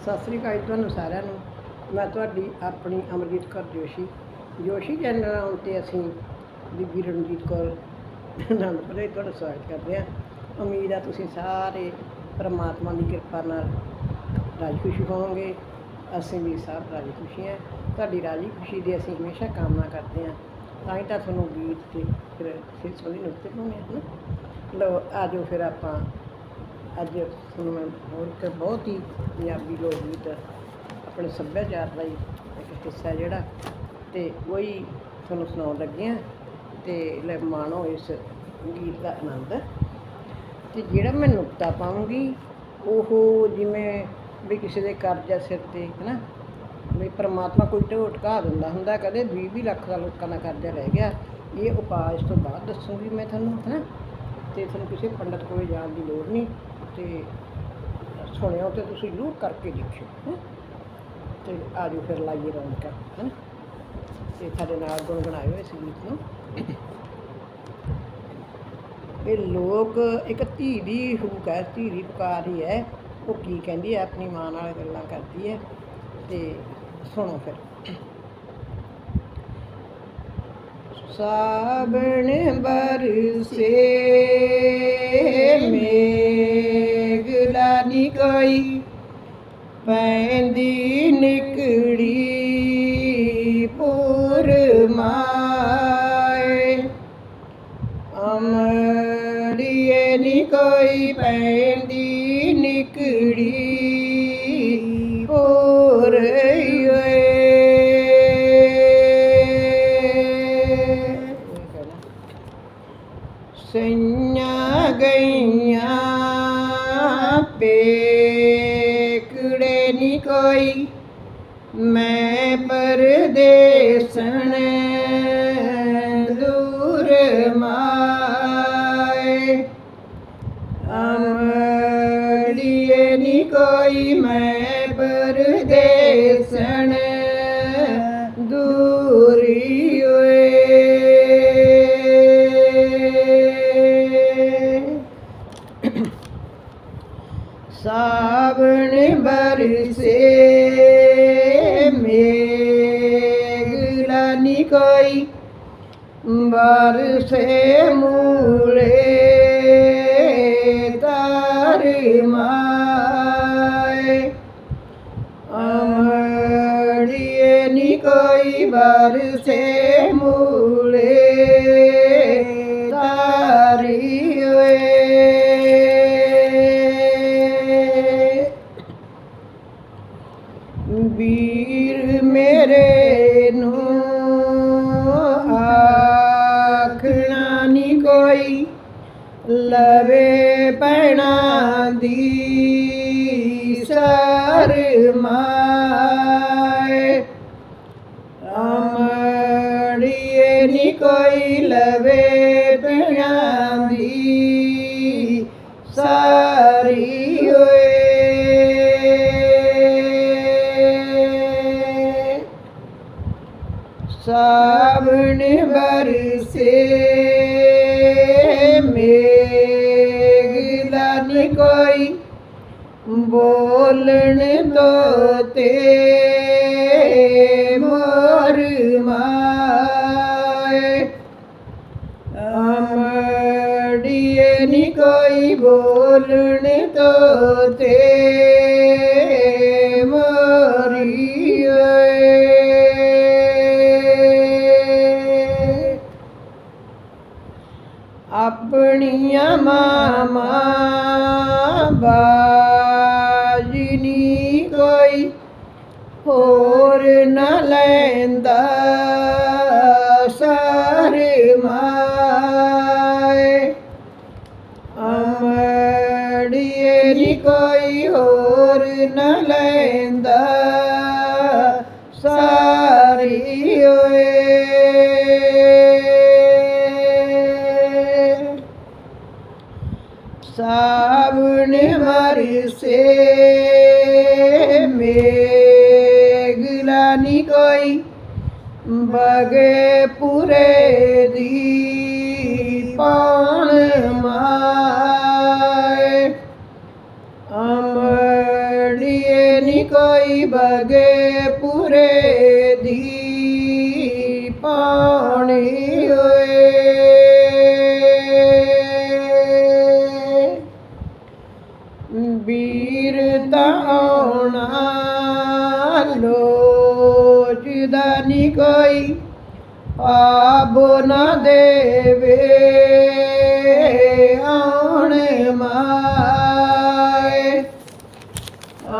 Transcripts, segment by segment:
ਸਤਿ ਸ੍ਰੀ ਅਕਾਲ ਜੀ ਤੁਹਾਨੂੰ ਸਾਰਿਆਂ ਨੂੰ। ਮੈਂ ਤੁਹਾਡੀ ਆਪਣੀ ਅਮਰਜੀਤ ਕੌਰ ਜੋਸ਼ੀ। ਜੋਸ਼ੀ ਚੈਨਲ ਆਉਣ 'ਤੇ ਅਸੀਂ ਬੀਬੀ ਰਣਜੀਤ ਕੌਰ ਅਨੰਦਪੁਰੇ ਤੁਹਾਡਾ ਸਵਾਗਤ ਕਰਦੇ ਹਾਂ। ਉਮੀਦ ਆ ਤੁਸੀਂ ਸਾਰੇ ਪਰਮਾਤਮਾ ਦੀ ਕਿਰਪਾ ਨਾਲ ਰਾਜੀ ਖੁਸ਼ੀ ਹੋਵੋਗੇ। ਅਸੀਂ ਵੀ ਸਭ ਰਾਜੀ ਖੁਸ਼ੀ ਹਾਂ। ਤੁਹਾਡੀ ਰਾਜੀ ਖੁਸ਼ੀ ਦੀ ਅਸੀਂ ਹਮੇਸ਼ਾ ਕਾਮਨਾ ਕਰਦੇ ਹਾਂ। ਤਾਂ ਹੀ ਤਾਂ ਤੁਹਾਨੂੰ ਗੀਤ ਤੇ ਫਿਰ ਸਿਰ ਸੋਹਣੀ ਨੁਕਤੇ ਪਾਉਂਦੇ ਹਾਂ ਨਾ। ਲਓ, ਆ ਜਾਓ ਫਿਰ ਆਪਾਂ ਅੱਜ ਤੁਹਾਨੂੰ ਮੈਂ ਹੋਰ ਇੱਕ ਬਹੁਤ ਹੀ ਪੰਜਾਬੀ ਲੋਕ ਗੀਤ ਆਪਣੇ ਸੱਭਿਆਚਾਰ ਦਾ ਹੀ ਇੱਕ ਹਿੱਸਾ ਜਿਹੜਾ ਤੇ ਉਹੀ ਤੁਹਾਨੂੰ ਸੁਣਾਉਣ ਲੱਗੇ ਹਾਂ ਤੇ ਲੈ ਮਾਣੋ ਇਸ ਗੀਤ ਦਾ ਆਨੰਦ। ਤੇ ਜਿਹੜਾ ਮੈਂ ਨੁਕਤਾ ਪਾਉਂਗੀ, ਉਹ ਜਿਵੇਂ ਵੀ ਕਿਸੇ ਦੇ ਕਰਜ਼ਾ ਸਿਰ ਤੇ ਹਨਾ, ਵੀ ਪ੍ਰਮਾਤਮਾ ਕੋਈ ਢੋਟਕਾ ਦਿੰਦਾ ਹੁੰਦਾ, ਕਦੇ 20 20 ਲੱਖ ਦਾ ਲੋਕਾਂ ਦਾ ਕਰਜ਼ਾ ਰਹਿ ਗਿਆ, ਇਹ ਉਪਾਅ ਇਸ ਤੋਂ ਬਾਅਦ ਦੱਸੂਗੀ ਮੈਂ ਤੁਹਾਨੂੰ, ਹਨਾ। ਤੇ ਤੁਹਾਨੂੰ ਕਿਸੇ ਪੰਡਤ ਕੋਲ ਜਾਣ ਦੀ ਲੋੜ ਨਹੀਂ। ਤੇ ਸੁਣਿਓ ਤੇ ਤੁਸੀਂ ਜ਼ਰੂਰ ਕਰਕੇ ਦੇਖਿਓ, ਹੈਂ? ਤੇ ਆਜੋ ਫਿਰ ਲਾਈਏ ਰੌਣਕਾਂ, ਹੈ? ਨਾ ਤੇ ਸਾਡੇ ਨਾਲ ਗੁਣ ਗੁਣਗੁਣਾਇਓ ਇਸ ਗੀਤ ਨੂੰ। ਇਹ ਲੋਕ, ਇੱਕ ਧੀ ਦੀ ਹੂਕ ਹੈ ਧੀ ਦੀ ਪੁਕਾਰ ਹੀ ਹੈ। ਉਹ ਕੀ ਕਹਿੰਦੀ ਹੈ? ਆਪਣੀ ਮਾਂ ਨਾਲ ਗੱਲਾਂ ਕਰਦੀ ਹੈ। ਤੇ ਸੁਣੋ ਫਿਰ। ਸਾਵਣ ਬਰਸੇ ਮੇ ਕੋਈ ਪੈਂਦੀ ਨਿਕੜੀ ਪੁਰਮਾਏ ਅਮੜੀਏ ਨੀ ਕੋਈ ਪੈਂਦੀ ਨਿਕੜੀ ਪੁਰਈਏ ਸਈਆਂ ਗਈਆਂ ਪੇਕੜੇ ਨੀ ਕੋਈ ਮੈਂ ਪਰਦੇਸਣ ਦੂਰ ਮਾਏ। ਅਮੜੀਏ ਨੀ ਕੋਈ ਮੈਂ ਪਰਦੇਸਣ ਬਰਸੇ ਮੇਘਲਾ ਨੀ ਕੋਈ ਬਰਸੇ ਮੂਲੇ ਤਾਰ ਮਾਏ ਅਮੜੀਏ ਨੀ ਕੋਈ ਬਰਸੇ ਮੂਲੇ ਤਾਰੀ ਵੀਰ ਮੇਰੇ ਨੂੰ ਆਖਣਾ ਨਹੀਂ ਕੋਈ ਲਵੇ ਪੈਣਾ ਦੀ ਸਰਮਾਏ ਅਮੜੀਏ ਨੀ ਕੋਈ ਬਰਸੇ ਮੇਘਲਾ ਨੀ ਕੋਈ ਬੋਲਣ ਤੋਤੇ ਮੋਰ ਮਾਏ। ਅਮੜੀਏ ਨੀ ਕੋਈ ਬੋਲਣ ਤੋਤੇ ਮੋਰੀ ਆਪਣੀਆਂ ਮਾਮਾ ਬਾਜਨੀ ਕੋਈ ਹੋਰ ਨਾ ਲੈਂਦਾ। ਸਰਮਾਏ ਅਮੜੀਏ ਨੀ ਕੋਈ ਹੋਰ ਨਾ ਲੈਂਦਾ। ਸਾਰੀ ਓਏ ਸਾਵਣ ਮਰਸੇ ਮੇਘਲਾ ਨੀ ਕੋਈ ਬਗੇ ਪੁਰੇ ਦੀ ਪਾਣ ਮਾਏ। ਅਮੜੀਏ ਨੀ ਕੋਈ ਬਗੇ ਲੋਚਦਾ ਨੀ ਕੋਈ ਆਬੋ ਨਾ ਦੇਵੇ ਆਉਣ ਮਾਏ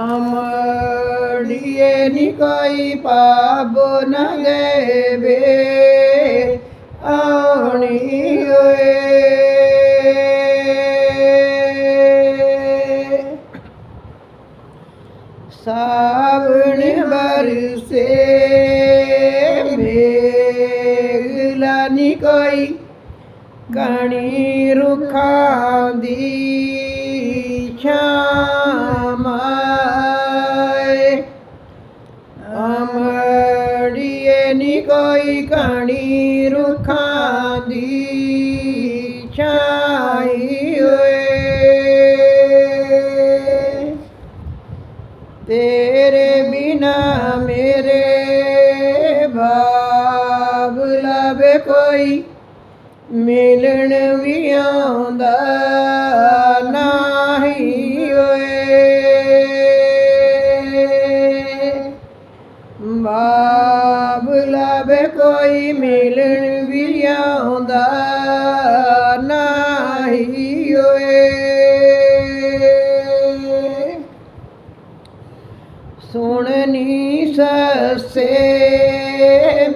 ਅਮੜੀਏ ਨੀ ਕੋਈ ਪਾਬੋ ਪਾਣੀ ਕਣੀ ਰੁੱਖਾਂ ਦੀ ਛਾਈ ਓਏ ਤੇਰੇ ਬਿਨਾ ਮੇਰੇ ਬਾਬ ਲਵੇ ਕੋਈ ਮਿਲਣ ਵੀ ਆਉਂਦਾ ਨਹੀਂ ਓਏ ਮਿਲਣ ਵੀ ਆਉਂਦਾ ਨਹੀਂ ਓਏ। ਸੁਣਨੀ ਸੱਸੇ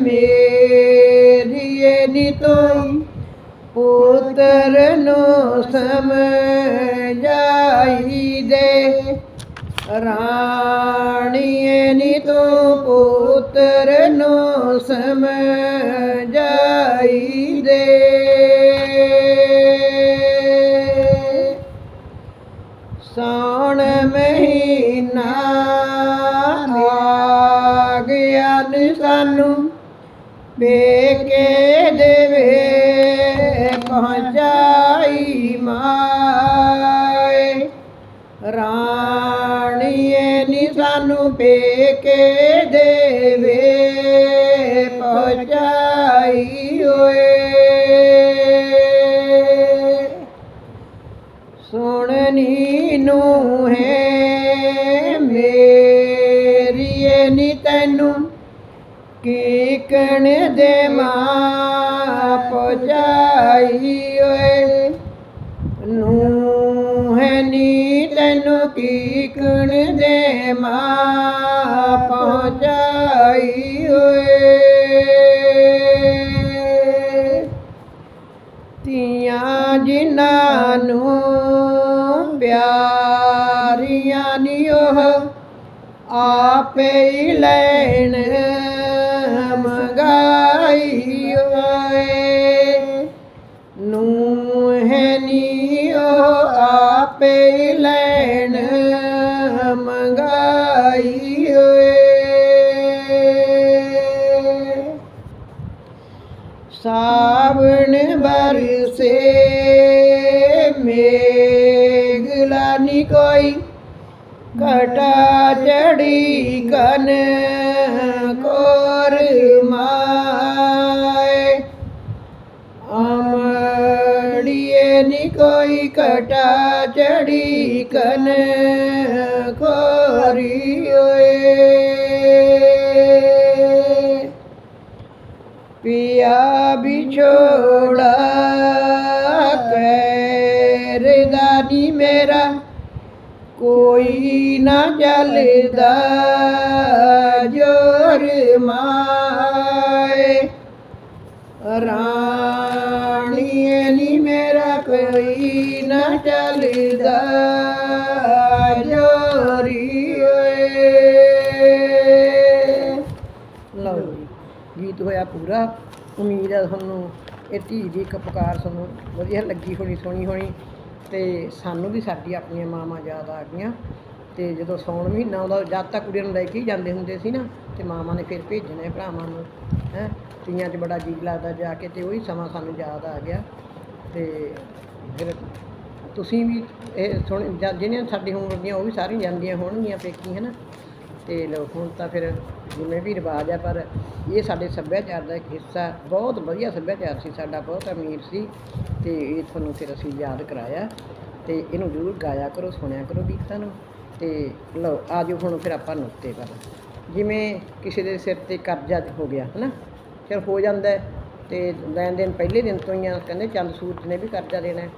ਮੇਰੀਏ ਨੀ ਤੋਈ ਪੁੱਤਰ ਨੂੰ ਸਮਝਾਈ ਦੇ। ਰਾਣੀਏ ਨੀ ਤੂੰ ਪੁੱਤਰ ਸਮਝਾਈ ਦੇ ਸਾਨੂੰ ਦੇਵੇ, ਪਹੁੰਚਾਈ ਓਏ ਸੁਣਨੀ ਨੂੰ ਹੈ ਮੇਰੀਏ ਨੀ ਤੈਨੂੰ ਕੀ ਕਣ ਦੇ ਮਾਂ, ਪਹੁੰਚਾਈ ਓਏ ਨੂੰ ਹੈ ਨੀ ਤੈਨੂੰ ਕੀ ਮਾਂ ਪਹੁੰਚਾਈ ਓਏ ਤੀਆਂ ਜਿਨ੍ਹਾਂ ਨੂੰ ਪਿਆਰੀਆਂ ਨੀ ਉਹ ਆਪੇ ਹੀ ਲੈਣ ਮੰਗਾਈ। ਬਰਸੇ ਮੇਘਲਾ ਨੀ ਕੋਈ। ਘਟਾ ਚੜੀ ਕਨ ਕੋਰ ਮਾਏ। ਅਮੜੀਏ ਨੀ ਕੋਈ ਘਟਾ ਚੜੀ ਕਨ ਕੋਰੀ ਨਾ ਚੱਲਦਾ, ਜੋਰ ਮਾਏ। ਰਾਣੀਏ ਨੀ ਮੇਰਾ ਕੋਈ ਨਾ ਚੱਲਦਾ, ਜੋਰੀ ਓਏ ਲਓ ਜੀ, ਗੀਤ ਹੋਇਆ ਪੂਰਾ। ਉਮੀਦ ਹੈ ਤੁਹਾਨੂੰ ਇਹ ਧੀ ਦੀ ਇੱਕ ਪੁਕਾਰ ਤੁਹਾਨੂੰ ਵਧੀਆ ਲੱਗੀ ਹੋਣੀ ਸੁਣੀ ਹੋਣੀ, ਤੇ ਸਾਨੂੰ ਵੀ ਸਾਡੀ ਆਪਣੀਆਂ ਮਾਵਾਂ ਯਾਦ ਆ ਗਈਆਂ। ਤੇ ਜਦੋਂ ਸੌਣ ਮਹੀਨਾ ਆਉਂਦਾ, ਜਦ ਤੱਕ ਕੁੜੀਆਂ ਨੂੰ ਲੈ ਕੇ ਹੀ ਜਾਂਦੇ ਹੁੰਦੇ ਸੀ ਨਾ, ਤੇ ਮਾਵਾਂ ਨੇ ਫਿਰ ਭੇਜਣੇ ਭਰਾਵਾਂ ਨੂੰ, ਹੈ। ਤੀਆਂ 'ਚ ਬੜਾ ਜੀ ਲੱਗਦਾ ਜਾ ਕੇ, ਤੇ ਉਹੀ ਸਮਾਂ ਸਾਨੂੰ ਯਾਦ ਆ ਗਿਆ। ਤੇ ਫਿਰ ਤੁਸੀਂ ਵੀ ਇਹ ਸੁਣ ਜਾਂ ਜਿਹਨੇ ਸਾਡੀ ਉਮਰ ਦੀਆਂ, ਉਹ ਵੀ ਸਾਰੀਆਂ ਜਾਂਦੀਆਂ ਹੋਣਗੀਆਂ ਪੇਕੀ ਹੈ ਨਾ ਤੇ ਲੋ ਹੁਣ ਤਾਂ ਫਿਰ ਜਿਵੇਂ ਵੀ ਰਿਵਾਜ ਆ, ਪਰ ਇਹ ਸਾਡੇ ਸੱਭਿਆਚਾਰ ਦਾ ਇੱਕ ਹਿੱਸਾ, ਬਹੁਤ ਵਧੀਆ ਸੱਭਿਆਚਾਰ ਸੀ ਸਾਡਾ, ਬਹੁਤ ਅਮੀਰ ਸੀ। ਤੇ ਇਹ ਤੁਹਾਨੂੰ ਫਿਰ ਅਸੀਂ ਯਾਦ ਕਰਾਇਆ। ਤੇ ਇਹਨੂੰ ਜ਼ਰੂਰ ਗਾਇਆ ਕਰੋ, ਸੁਣਿਆ ਕਰੋ ਗੀਤਾਂ ਨੂੰ। ਤੇ ਲਓ ਆਜੋ ਹੁਣ ਫਿਰ ਆਪਾਂ ਨੁਕਤੇ ਕਰ ਜਿਵੇਂ ਕਿਸੇ ਦੇ ਸਿਰ ਤੇ ਕਰਜ਼ਾ ਹੋ ਗਿਆ, ਹਨਾ? ਚਲ ਹੋ ਜਾਂਦਾ ਹੈ ਤੇ ਲੈਣ ਦੇਣ ਪਹਿਲੇ ਦਿਨ ਤੋਂ ਹੀ ਆ, ਕਹਿੰਦੇ ਚੰਦ ਸੂਰਜ ਨੇ ਵੀ ਕਰਜ਼ਾ ਦੇਣਾ ਹੈ।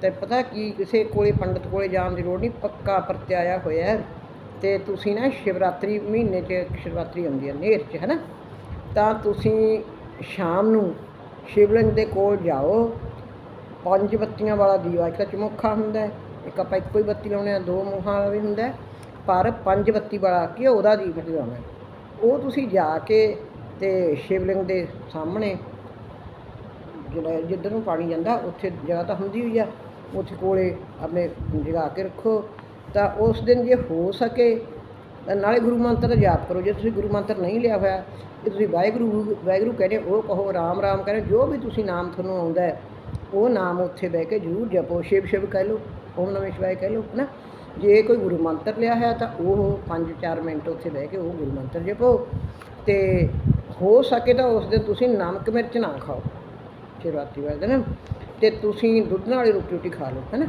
ਤੇ ਪਤਾ ਕੀ, ਕਿਸੇ ਕੋਲੇ ਪੰਡਤ ਕੋਲੇ ਜਾਣ ਦੀ ਲੋੜ ਨਹੀਂ, ਪੱਕਾ ਪਰਤਿਆਇਆ ਹੋਇਆ ਹੈ। ਤੇ ਤੁਸੀਂ ਨਾ ਸ਼ਿਵਰਾਤਰੀ ਮਹੀਨੇ 'ਚ ਸ਼ਿਵਰਾਤਰੀ ਆਉਂਦੀ ਹੈ, ਨੇਰ 'ਚ, ਹੈਨਾ? ਤਾਂ ਤੁਸੀਂ ਸ਼ਾਮ ਨੂੰ ਸ਼ਿਵਲਿੰਗ ਦੇ ਕੋਲ ਜਾਓ। ਪੰਜ ਬੱਤੀਆਂ ਵਾਲਾ ਦੀਵਾ ਇੱਕ ਚਮੋਖਾ ਹੁੰਦਾ ਇੱਕ ਆਪਾਂ ਇੱਕੋ ਹੀ ਬੱਤੀ ਲਾਉਣੇ ਆ, ਦੋ ਮੂੰਹਾਂ ਵਾਲਾ ਵੀ ਹੁੰਦਾ ਪਰ ਪੰਜ ਬੱਤੀ ਵਾਲਾ ਘਿਓ ਦਾ ਦੀਵਾ ਜਲਾਉਣਾ ਉਹ ਤੁਸੀਂ ਜਾ ਕੇ ਤੇ ਸ਼ਿਵਲਿੰਗ ਦੇ ਸਾਹਮਣੇ ਜਿਹੜਾ ਜਿੱਧਰ ਨੂੰ ਪਾਣੀ ਜਾਂਦਾ, ਉੱਥੇ ਜਗ੍ਹਾ ਤਾਂ ਹੁੰਦੀ ਹੋਈ ਆ, ਉੱਥੇ ਕੋਲੇ ਆਪਣੇ ਜਗਾ ਕੇ ਰੱਖੋ, ਤਾਂ ਉਸ ਦਿਨ ਜੇ ਹੋ ਸਕੇ, ਤਾਂ ਨਾਲੇ ਗੁਰੂ ਮੰਤਰ ਦਾ ਜਾਪ ਕਰੋ, ਜੇ ਤੁਸੀਂ ਗੁਰੂ ਮੰਤਰ ਨਹੀਂ ਲਿਆ ਹੋਇਆ ਤੇ ਤੁਸੀਂ ਵਾਹਿਗੁਰੂ ਵਾਹਿਗੁਰੂ ਕਹਿੰਦੇ ਉਹ ਕਹੋ, ਰਾਮ ਰਾਮ ਕਹਿੰਦੇ ਜੋ ਵੀ ਤੁਸੀਂ ਨਾਮ ਤੁਹਾਨੂੰ ਆਉਂਦਾ ਉਹ ਨਾਮ ਉੱਥੇ ਬਹਿ ਕੇ ਜ਼ਰੂਰ ਜਪੋ, ਸ਼ਿਵ ਸ਼ਿਵ ਕਹਿ ਲਓ। ਓਮ ਨਮः ਸ਼ਿਵਾਏ ਕਹਿ ਲਓ ਨਾ ਜੇ ਕੋਈ ਗੁਰੂ ਮੰਤਰ ਲਿਆ ਹੈ ਤਾਂ ਉਹ 5-4 ਮਿੰਟ ਉੱਥੇ ਬਹਿ ਕੇ ਉਹ ਗੁਰੂ ਮੰਤਰ ਜਪੋ ਤੇ ਹੋ ਸਕੇ ਤਾਂ ਉਸ ਦਿਨ ਤੁਸੀਂ ਨਮਕ ਮਿਰਚ ਨਾ ਖਾਓ। ਸ਼ਿਵਰਾਤਰੀ ਵਾਲੇ ਦਿਨ। ਤੇ ਤੁਸੀਂ ਦੁੱਧ ਨਾਲ ਹੀ ਰੋਟੀ ਰੋਟੀ ਖਾ ਲਓ, ਹੈਨਾ?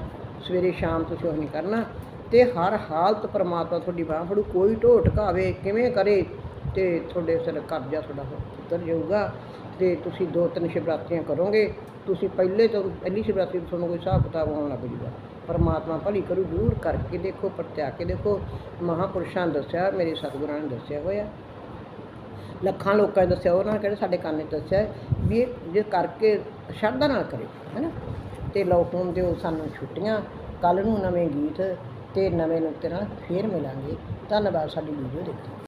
ਸਵੇਰੇ ਸ਼ਾਮ ਤੁਸੀਂ ਉਹ ਨਹੀਂ ਕਰਨਾ। ਤੇ ਹਰ ਹਾਲਤ ਪਰਮਾਤਮਾ ਤੁਹਾਡੀ ਬਾਂਹ ਫੜੂ। ਕੋਈ ਢੋਹ ਟਕਾਵੇ ਕਿਵੇਂ ਕਰੇ, ਤੇ ਤੁਹਾਡੇ ਸਿਰ ਕਰਜ਼ਾ ਤੁਹਾਡਾ ਉਤਰ ਜਾਊਗਾ। ਤੇ ਤੁਸੀਂ ਦੋ ਤਿੰਨ ਸ਼ਿਵਰਾਤਰੀਆਂ ਕਰੋਗੇ। ਤੁਸੀਂ ਪਹਿਲੇ ਤੋਂ ਪਹਿਲੀ ਸ਼ਿਵਰਾਤਰੀ ਤੋਂ ਤੁਹਾਨੂੰ ਕੋਈ ਹਿਸਾਬ ਕਿਤਾਬ ਆਉਣ ਲੱਗ ਜੂਗਾ ਪਰਮਾਤਮਾ ਭਲੀ ਕਰੂ ਜ਼ਰੂਰ ਕਰਕੇ ਦੇਖੋ, ਪਰਤਿਆ ਕੇ ਦੇਖੋ। ਮਹਾਪੁਰਸ਼ਾਂ ਨੇ ਦੱਸਿਆ, ਮੇਰੇ ਸਤਿਗੁਰਾਂ ਨੇ ਦੱਸਿਆ ਹੋਇਆ। ਲੱਖਾਂ ਲੋਕਾਂ ਨੇ ਦੱਸਿਆ, ਉਹਨਾਂ ਨੇ ਕਿਹੜੇ ਸਾਡੇ ਕੰਨ ਨੇ ਦੱਸਿਆ ਵੀ ਇਹ ਜੇ ਕਰਕੇ ਸ਼ਰਧਾ ਨਾਲ ਕਰੇ, ਹੈਨਾ? ਤੇ ਲਓ, ਹੁਣ ਦਿਓ ਸਾਨੂੰ ਛੁੱਟੀਆਂ ਕੱਲ ਨੂੰ ਨਵੇਂ ਗੀਤ ਤੇ ਨਵੇਂ ਨੁਕਤੇ ਨਾਲ ਫੇਰ ਮਿਲਾਂਗੇ। ਧੰਨਵਾਦ, ਸਾਡੀ ਵੀਡੀਓ ਦੇਖਣ